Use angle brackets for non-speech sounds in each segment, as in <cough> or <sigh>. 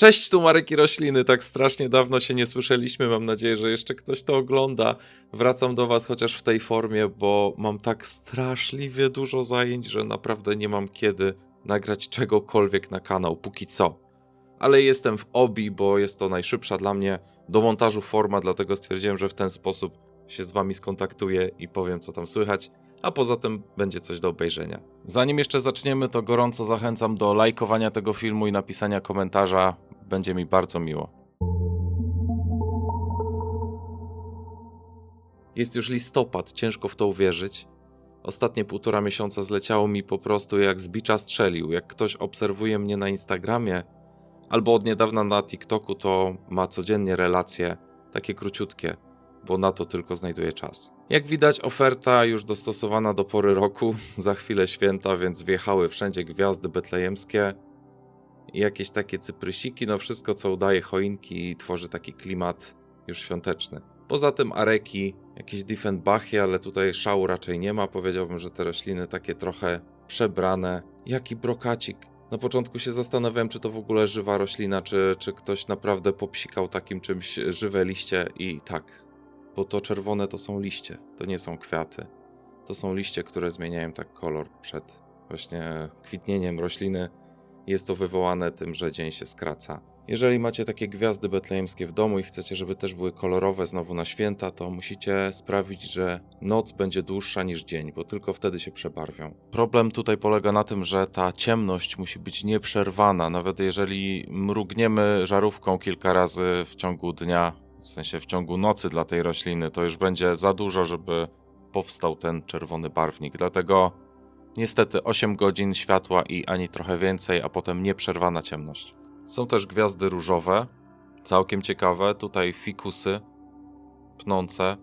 Cześć, tu Marek i Rośliny. Tak strasznie dawno się nie słyszeliśmy. Mam nadzieję, że jeszcze ktoś to ogląda. Wracam do Was chociaż w tej formie, bo mam tak straszliwie dużo zajęć, że naprawdę nie mam kiedy nagrać czegokolwiek na kanał, póki co. Ale jestem w obi, bo jest to najszybsza dla mnie do montażu forma, dlatego stwierdziłem, że w ten sposób się z Wami skontaktuję i powiem, co tam słychać a poza tym będzie coś do obejrzenia. Zanim jeszcze zaczniemy, to gorąco zachęcam do lajkowania tego filmu i napisania komentarza. Będzie mi bardzo miło. Jest już listopad, ciężko w to uwierzyć. Ostatnie półtora miesiąca zleciało mi po prostu jak z bicza strzelił. Jak ktoś obserwuje mnie na Instagramie albo od niedawna na TikToku, to ma codziennie relacje takie króciutkie bo na to tylko znajduje czas. Jak widać, oferta już dostosowana do pory roku, <laughs> za chwilę święta, więc wjechały wszędzie gwiazdy betlejemskie jakieś takie cyprysiki, no wszystko co udaje choinki i tworzy taki klimat już świąteczny. Poza tym areki, jakieś Diefenbachie, ale tutaj szału raczej nie ma. Powiedziałbym, że te rośliny takie trochę przebrane. Jaki brokacik. Na początku się zastanawiałem, czy to w ogóle żywa roślina, czy, czy ktoś naprawdę popsikał takim czymś żywe liście i tak, bo to czerwone to są liście, to nie są kwiaty. To są liście, które zmieniają tak kolor przed właśnie kwitnieniem rośliny. Jest to wywołane tym, że dzień się skraca. Jeżeli macie takie gwiazdy betlejemskie w domu i chcecie, żeby też były kolorowe znowu na święta, to musicie sprawić, że noc będzie dłuższa niż dzień, bo tylko wtedy się przebarwią. Problem tutaj polega na tym, że ta ciemność musi być nieprzerwana. Nawet jeżeli mrugniemy żarówką kilka razy w ciągu dnia, w sensie w ciągu nocy dla tej rośliny, to już będzie za dużo, żeby powstał ten czerwony barwnik. Dlatego niestety 8 godzin światła i ani trochę więcej, a potem nieprzerwana ciemność. Są też gwiazdy różowe, całkiem ciekawe. Tutaj fikusy pnące.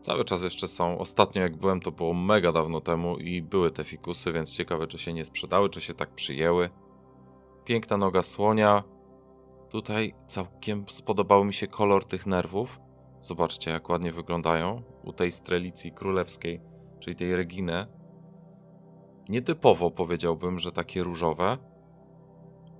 Cały czas jeszcze są. Ostatnio jak byłem, to było mega dawno temu i były te fikusy, więc ciekawe, czy się nie sprzedały, czy się tak przyjęły. Piękna noga słonia, Tutaj całkiem spodobał mi się kolor tych nerwów. Zobaczcie, jak ładnie wyglądają u tej strelicji królewskiej, czyli tej Reginy. Nietypowo powiedziałbym, że takie różowe.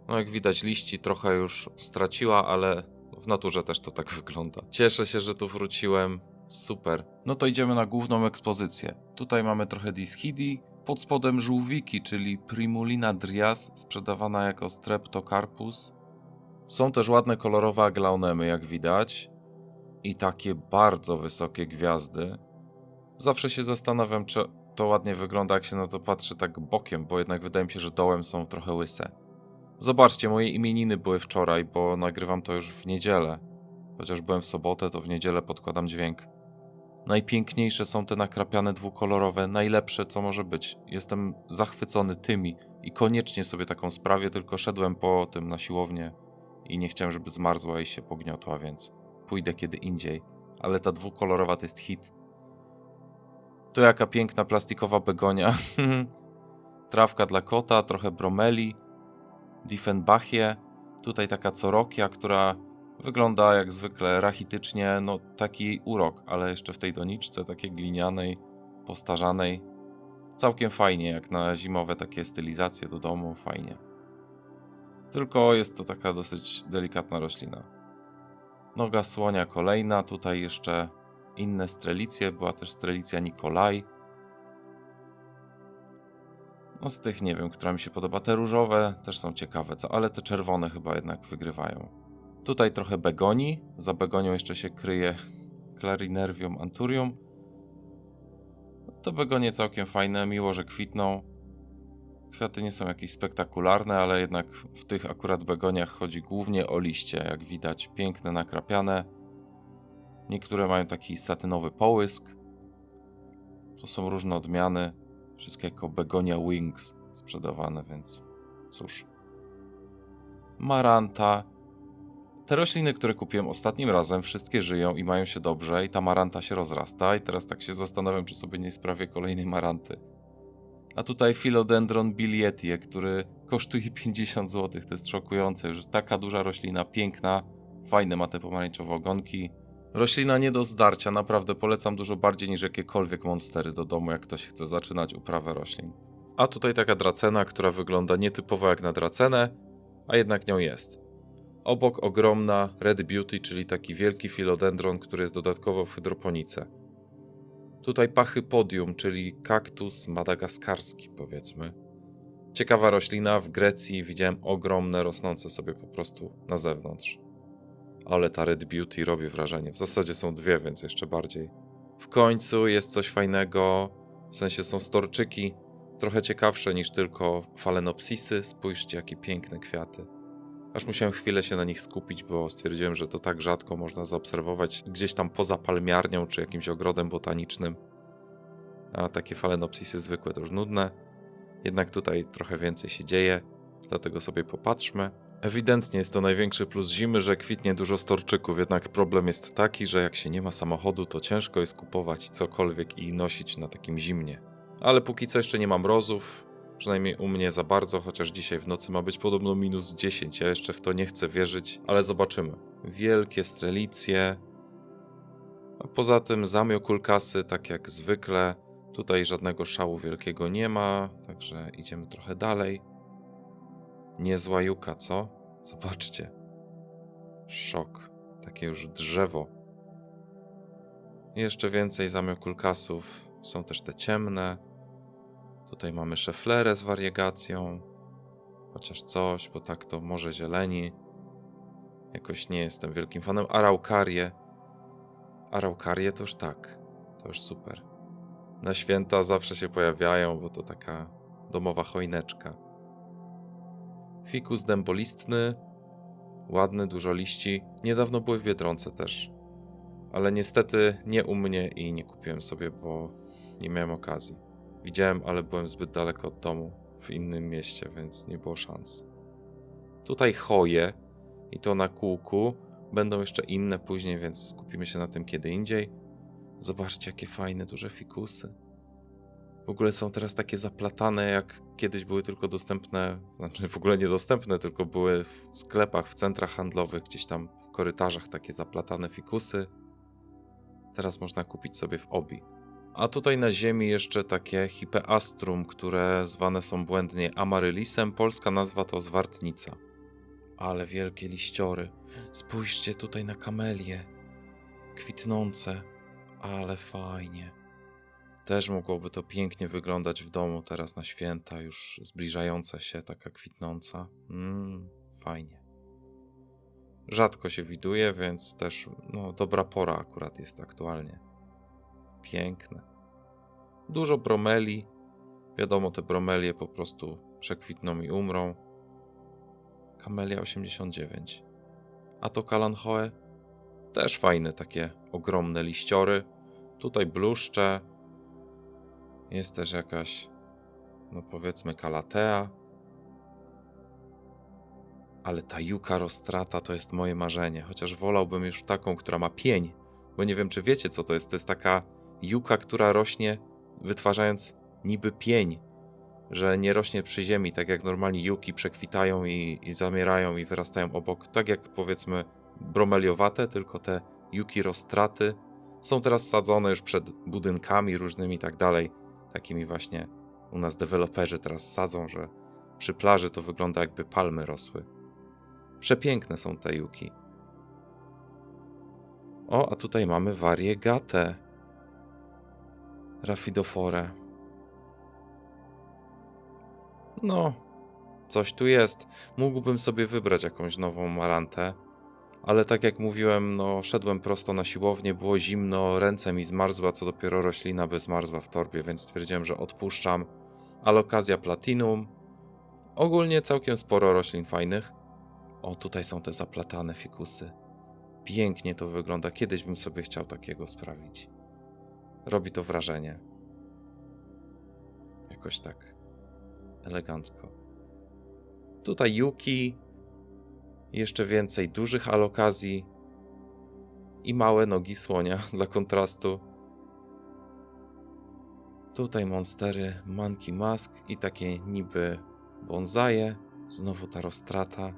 No jak widać, liści trochę już straciła, ale w naturze też to tak <laughs> wygląda. Cieszę się, że tu wróciłem. Super. No to idziemy na główną ekspozycję. Tutaj mamy trochę Dischidi, pod spodem żółwiki, czyli Primulina drias, sprzedawana jako Streptocarpus. Są też ładne kolorowe aglaonemy, jak widać, i takie bardzo wysokie gwiazdy. Zawsze się zastanawiam, czy to ładnie wygląda, jak się na to patrzy tak bokiem, bo jednak wydaje mi się, że dołem są trochę łyse. Zobaczcie, moje imieniny były wczoraj, bo nagrywam to już w niedzielę. Chociaż byłem w sobotę, to w niedzielę podkładam dźwięk. Najpiękniejsze są te nakrapiane dwukolorowe, najlepsze co może być. Jestem zachwycony tymi i koniecznie sobie taką sprawię, tylko szedłem po tym na siłownię i nie chciałem, żeby zmarzła i się pogniotła, więc pójdę kiedy indziej. Ale ta dwukolorowa to jest hit. Tu jaka piękna plastikowa begonia. <laughs> Trawka dla kota, trochę bromeli, Diefenbachie. Tutaj taka corokia, która wygląda jak zwykle rachitycznie, no taki urok, ale jeszcze w tej doniczce, takiej glinianej, postarzanej. Całkiem fajnie, jak na zimowe takie stylizacje do domu, fajnie. Tylko jest to taka dosyć delikatna roślina. Noga słonia kolejna, tutaj jeszcze inne strelicje, była też strelicja Nikolaj. No z tych nie wiem, która mi się podoba. Te różowe też są ciekawe, co, ale te czerwone chyba jednak wygrywają. Tutaj trochę begoni, za begonią jeszcze się kryje Clarinervium anturium. To begonie całkiem fajne, miło, że kwitną. Kwiaty nie są jakieś spektakularne, ale jednak w tych akurat begoniach chodzi głównie o liście, jak widać, piękne, nakrapiane. Niektóre mają taki satynowy połysk. To są różne odmiany, wszystkie jako begonia wings sprzedawane, więc cóż. Maranta. Te rośliny, które kupiłem ostatnim razem, wszystkie żyją i mają się dobrze i ta maranta się rozrasta i teraz tak się zastanawiam, czy sobie nie sprawię kolejnej maranty. A tutaj Philodendron bilietie, który kosztuje 50 zł. To jest szokujące, że taka duża roślina, piękna, fajne ma te pomarańczowe ogonki. Roślina nie do zdarcia, naprawdę polecam dużo bardziej niż jakiekolwiek monstery do domu, jak ktoś chce zaczynać uprawę roślin. A tutaj taka dracena, która wygląda nietypowo jak na dracenę, a jednak nią jest. Obok ogromna Red Beauty, czyli taki wielki filodendron, który jest dodatkowo w hydroponice. Tutaj pachypodium, czyli kaktus madagaskarski, powiedzmy. Ciekawa roślina, w Grecji widziałem ogromne, rosnące sobie po prostu na zewnątrz. Ale ta Red Beauty robi wrażenie. W zasadzie są dwie, więc jeszcze bardziej. W końcu jest coś fajnego, w sensie są storczyki, trochę ciekawsze niż tylko falenopsisy. Spójrzcie, jakie piękne kwiaty. Aż musiałem chwilę się na nich skupić, bo stwierdziłem, że to tak rzadko można zaobserwować gdzieś tam poza palmiarnią czy jakimś ogrodem botanicznym. A takie falenopsisy zwykłe to już nudne. Jednak tutaj trochę więcej się dzieje, dlatego sobie popatrzmy. Ewidentnie jest to największy plus zimy, że kwitnie dużo storczyków, jednak problem jest taki, że jak się nie ma samochodu, to ciężko jest kupować cokolwiek i nosić na takim zimnie. Ale póki co jeszcze nie mam mrozów, przynajmniej u mnie za bardzo, chociaż dzisiaj w nocy ma być podobno minus 10. Ja jeszcze w to nie chcę wierzyć, ale zobaczymy. Wielkie strelicje. A poza tym zamiokulkasy, tak jak zwykle. Tutaj żadnego szału wielkiego nie ma, także idziemy trochę dalej. Niezła juka, co? Zobaczcie. Szok. Takie już drzewo. I Jeszcze więcej zamiokulkasów. Są też te ciemne. Tutaj mamy szeflerę z wariegacją. Chociaż coś, bo tak to może zieleni. Jakoś nie jestem wielkim fanem. Araukarię. Araukarię to już tak. To już super. Na święta zawsze się pojawiają, bo to taka domowa choineczka. Fikus dębolistny, ładny, dużo liści. Niedawno były w Biedronce też. Ale niestety nie u mnie i nie kupiłem sobie, bo nie miałem okazji. Widziałem, ale byłem zbyt daleko od domu, w innym mieście, więc nie było szans. Tutaj choje i to na kółku. Będą jeszcze inne później, więc skupimy się na tym kiedy indziej. Zobaczcie, jakie fajne, duże fikusy. W ogóle są teraz takie zaplatane, jak kiedyś były tylko dostępne, znaczy w ogóle niedostępne, tylko były w sklepach, w centrach handlowych, gdzieś tam w korytarzach takie zaplatane fikusy. Teraz można kupić sobie w obi. A tutaj na ziemi jeszcze takie hipeastrum, które zwane są błędnie amarylisem. Polska nazwa to zwartnica. Ale wielkie liściory. Spójrzcie tutaj na kamelie. Kwitnące. Ale fajnie. Też mogłoby to pięknie wyglądać w domu teraz na święta, już zbliżająca się, taka kwitnąca. Mmm, fajnie. Rzadko się widuje, więc też no, dobra pora akurat jest aktualnie. Piękne. Dużo bromeli. Wiadomo, te bromelie po prostu przekwitną i umrą. Kamelia 89. A to Kalanchoe? Też fajne, takie ogromne liściory. Tutaj bluszcze. Jest też jakaś, no powiedzmy, kalatea. Ale ta juka rostrata to jest moje marzenie, chociaż wolałbym już taką, która ma pień, bo nie wiem, czy wiecie, co to jest. To jest taka juka, która rośnie wytwarzając niby pień, że nie rośnie przy ziemi, tak jak normalnie juki przekwitają i, i zamierają i wyrastają obok, tak jak powiedzmy bromeliowate, tylko te juki rostraty są teraz sadzone już przed budynkami różnymi i tak dalej. Takimi właśnie u nas deweloperzy teraz sadzą, że przy plaży to wygląda jakby palmy rosły. Przepiękne są te juki. O, a tutaj mamy variegatę. Rafidofore. No, coś tu jest. Mógłbym sobie wybrać jakąś nową marantę, ale tak jak mówiłem, no, szedłem prosto na siłownię, było zimno, ręce mi zmarzła, co dopiero roślina by zmarzła w torbie, więc stwierdziłem, że odpuszczam. Alokazja Platinum. Ogólnie całkiem sporo roślin fajnych. O, tutaj są te zaplatane fikusy. Pięknie to wygląda. Kiedyś bym sobie chciał takiego sprawić. Robi to wrażenie. Jakoś tak elegancko. Tutaj Yuki, jeszcze więcej dużych alokazji i małe nogi słonia <laughs> dla kontrastu. Tutaj monstery Monkey Mask i takie niby bonsaje. Znowu ta rostrata.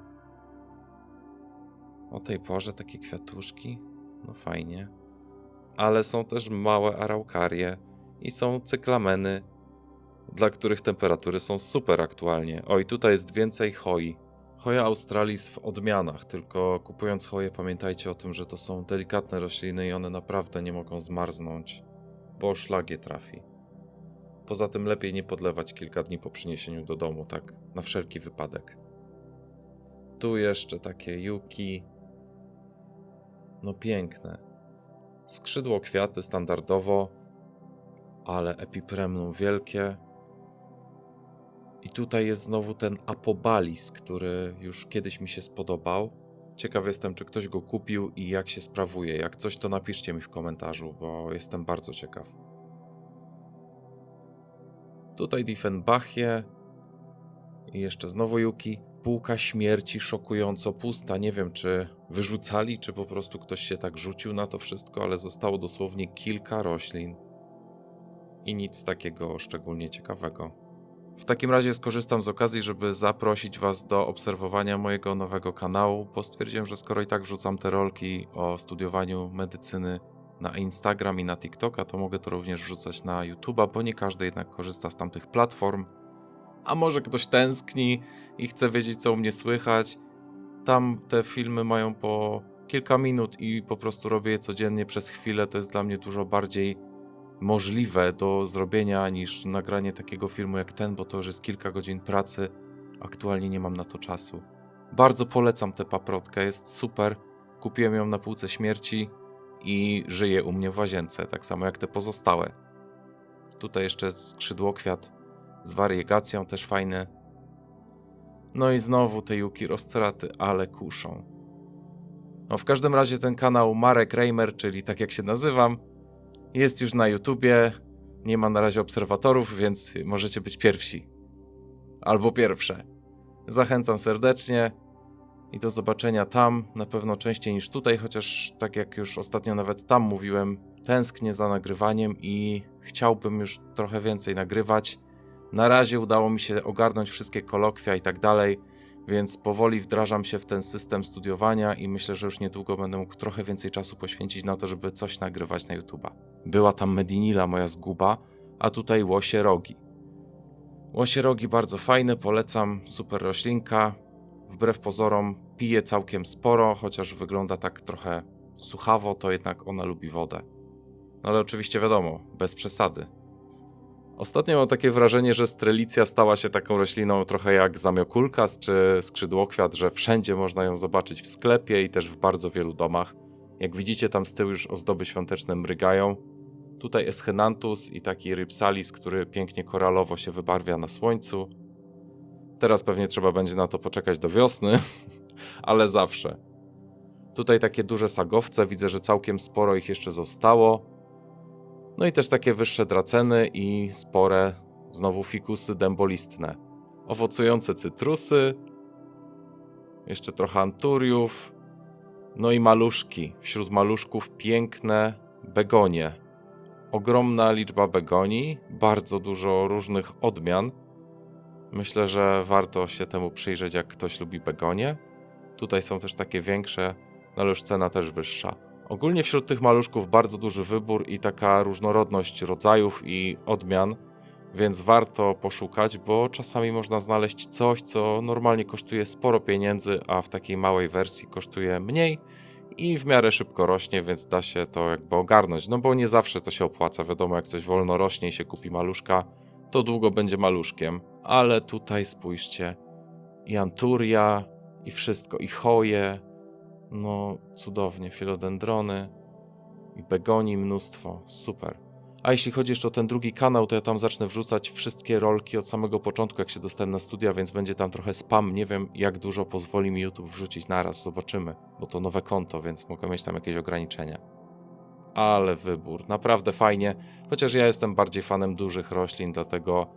O tej porze takie kwiatuszki. No fajnie. Ale są też małe araukarie i są cyklameny, dla których temperatury są super aktualnie. Oj, tutaj jest więcej hoi. Hoja australis w odmianach, tylko kupując hoję pamiętajcie o tym, że to są delikatne rośliny i one naprawdę nie mogą zmarznąć, bo szlag je trafi. Poza tym lepiej nie podlewać kilka dni po przyniesieniu do domu, tak na wszelki wypadek. Tu jeszcze takie juki. No piękne. Skrzydło kwiaty standardowo, ale epipremnum wielkie. I tutaj jest znowu ten apobalis, który już kiedyś mi się spodobał. Ciekaw jestem, czy ktoś go kupił i jak się sprawuje. Jak coś, to napiszcie mi w komentarzu, bo jestem bardzo ciekaw. Tutaj Diefenbachie i jeszcze znowu Yuki. Półka śmierci szokująco pusta. Nie wiem, czy wyrzucali, czy po prostu ktoś się tak rzucił na to wszystko, ale zostało dosłownie kilka roślin i nic takiego szczególnie ciekawego. W takim razie skorzystam z okazji, żeby zaprosić Was do obserwowania mojego nowego kanału, bo stwierdziłem, że skoro i tak wrzucam te rolki o studiowaniu medycyny na Instagram i na TikToka, to mogę to również wrzucać na YouTube'a, bo nie każdy jednak korzysta z tamtych platform. A może ktoś tęskni i chce wiedzieć, co u mnie słychać. Tam te filmy mają po kilka minut i po prostu robię je codziennie przez chwilę. To jest dla mnie dużo bardziej możliwe do zrobienia niż nagranie takiego filmu jak ten, bo to już jest kilka godzin pracy. Aktualnie nie mam na to czasu. Bardzo polecam tę paprotkę, jest super. Kupiłem ją na półce śmierci i żyje u mnie w łazience, tak samo jak te pozostałe. Tutaj jeszcze skrzydłokwiat z wariegacją, też fajny. No i znowu te Yuki roztraty, ale kuszą. No w każdym razie ten kanał Marek Reimer, czyli tak jak się nazywam, jest już na YouTubie. Nie ma na razie obserwatorów, więc możecie być pierwsi. Albo pierwsze. Zachęcam serdecznie i do zobaczenia tam, na pewno częściej niż tutaj, chociaż tak jak już ostatnio nawet tam mówiłem, tęsknię za nagrywaniem i chciałbym już trochę więcej nagrywać. Na razie udało mi się ogarnąć wszystkie kolokwia i tak dalej, więc powoli wdrażam się w ten system studiowania i myślę, że już niedługo będę mógł trochę więcej czasu poświęcić na to, żeby coś nagrywać na YouTube'a. Była tam Medinila, moja zguba, a tutaj łosie rogi. Łosie rogi bardzo fajne, polecam, super roślinka. Wbrew pozorom pije całkiem sporo, chociaż wygląda tak trochę suchawo, to jednak ona lubi wodę. No ale oczywiście wiadomo, bez przesady. Ostatnio mam takie wrażenie, że strelicja stała się taką rośliną trochę jak zamiokulkas czy skrzydłokwiat, że wszędzie można ją zobaczyć w sklepie i też w bardzo wielu domach. Jak widzicie, tam z tyłu już ozdoby świąteczne mrygają. Tutaj Eschenanthus i taki Ripsalis, który pięknie koralowo się wybarwia na słońcu. Teraz pewnie trzeba będzie na to poczekać do wiosny, <laughs> ale zawsze. Tutaj takie duże sagowce, widzę, że całkiem sporo ich jeszcze zostało. No i też takie wyższe draceny i spore, znowu fikusy dębolistne. Owocujące cytrusy, jeszcze trochę anturiów, no i maluszki. Wśród maluszków piękne begonie. Ogromna liczba begonii, bardzo dużo różnych odmian. Myślę, że warto się temu przyjrzeć, jak ktoś lubi begonie. Tutaj są też takie większe, no ale już cena też wyższa. Ogólnie wśród tych maluszków bardzo duży wybór i taka różnorodność rodzajów i odmian, więc warto poszukać, bo czasami można znaleźć coś, co normalnie kosztuje sporo pieniędzy, a w takiej małej wersji kosztuje mniej i w miarę szybko rośnie, więc da się to jakby ogarnąć. No bo nie zawsze to się opłaca. Wiadomo, jak coś wolno rośnie i się kupi maluszka, to długo będzie maluszkiem. Ale tutaj spójrzcie, i anturia, i wszystko, i choje, no, cudownie, filodendrony i begonii mnóstwo, super. A jeśli chodzi jeszcze o ten drugi kanał, to ja tam zacznę wrzucać wszystkie rolki od samego początku, jak się dostałem na studia, więc będzie tam trochę spam. Nie wiem, jak dużo pozwoli mi YouTube wrzucić naraz, zobaczymy, bo to nowe konto, więc mogę mieć tam jakieś ograniczenia. Ale wybór, naprawdę fajnie, chociaż ja jestem bardziej fanem dużych roślin, dlatego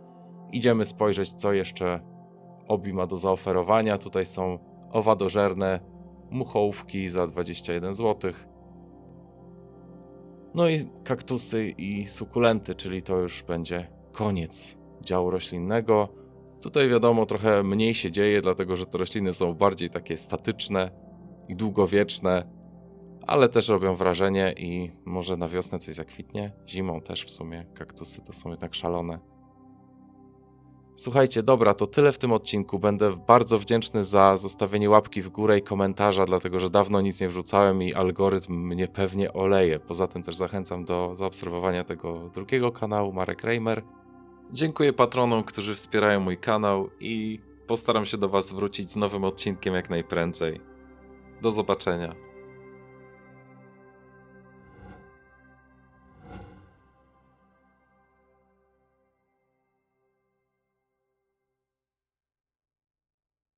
idziemy spojrzeć, co jeszcze Obi ma do zaoferowania. Tutaj są owadożerne muchołówki za 21 zł. No i kaktusy i sukulenty, czyli to już będzie koniec działu roślinnego. Tutaj wiadomo, trochę mniej się dzieje, dlatego że te rośliny są bardziej takie statyczne i długowieczne, ale też robią wrażenie i może na wiosnę coś zakwitnie. Zimą też w sumie kaktusy to są jednak szalone. Słuchajcie, dobra, to tyle w tym odcinku. Będę bardzo wdzięczny za zostawienie łapki w górę i komentarza, dlatego że dawno nic nie wrzucałem i algorytm mnie pewnie oleje. Poza tym też zachęcam do zaobserwowania tego drugiego kanału, Marek Reimer. Dziękuję patronom, którzy wspierają mój kanał i postaram się do Was wrócić z nowym odcinkiem jak najprędzej. Do zobaczenia.